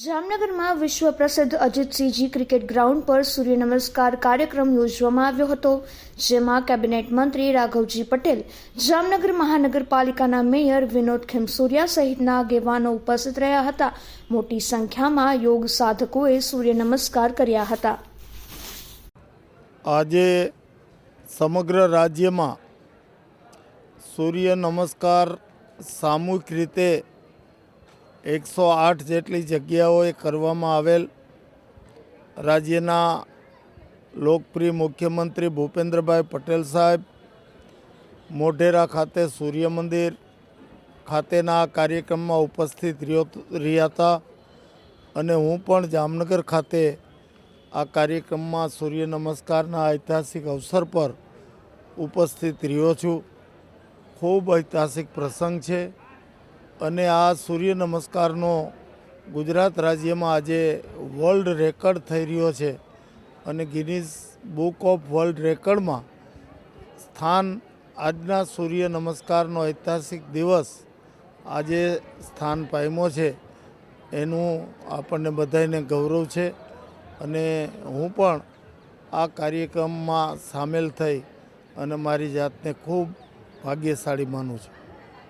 જામનગરમાં વિશ્વ પ્રસિદ્ધ અજીતસિંહજી ક્રિકેટ ગ્રાઉન્ડ પર સૂર્ય નમસ્કાર કાર્યક્રમ યોજવામાં આવ્યો હતો, જેમાં કેબિનેટ મંત્રી રાઘવજી પટેલ, જામનગર મહાનગરપાલિકાના મેયર વિનોદ ખેમસુરિયા સહિતના આગેવાનો ઉપસ્થિત રહ્યા હતા. મોટી સંખ્યામાં યોગ સાધકોએ સૂર્ય નમસ્કાર કર્યા હતા. આજે સમગ્ર રાજ્યમાં સૂર્ય નમસ્કાર સામૂહિક રીતે એકસો આઠ જેટલી જગ્યાઓએ કરવામાં આવેલ રાજ્યના લોકપ્રિય મુખ્યમંત્રી ભૂપેન્દ્રભાઈ પટેલ સાહેબ, મોઢેરા ખાતે સૂર્ય મંદિર ખાતેના આ કાર્યક્રમમાં ઉપસ્થિત રહ્યો હતા અને હું પણ જામનગર ખાતે આ કાર્યક્રમમાં સૂર્ય નમસ્કારના ઐતિહાસિક અવસર પર ઉપસ્થિત રહ્યો છું. ખૂબ ઐતિહાસિક પ્રસંગ છે. અને આ સૂર્ય નમસ્કારનો ગુજરાત રાજ્યમાં આજે વર્લ્ડ રેકર્ડ થઈ રહ્યો છે. અને ગિનિઝ બુક ઓફ વર્લ્ડ રેકર્ડમાં સ્થાન આજના સૂર્ય નમસ્કારનો ઐતિહાસિક દિવસ આજે સ્થાન પામ્યો છે. એનું આપણને બધાને ગૌરવ છે. અને હું પણ આ કાર્યક્રમમાં સામેલ થઈ અને મારી જાતને ખૂબ ભાગ્યશાળી માનું છું.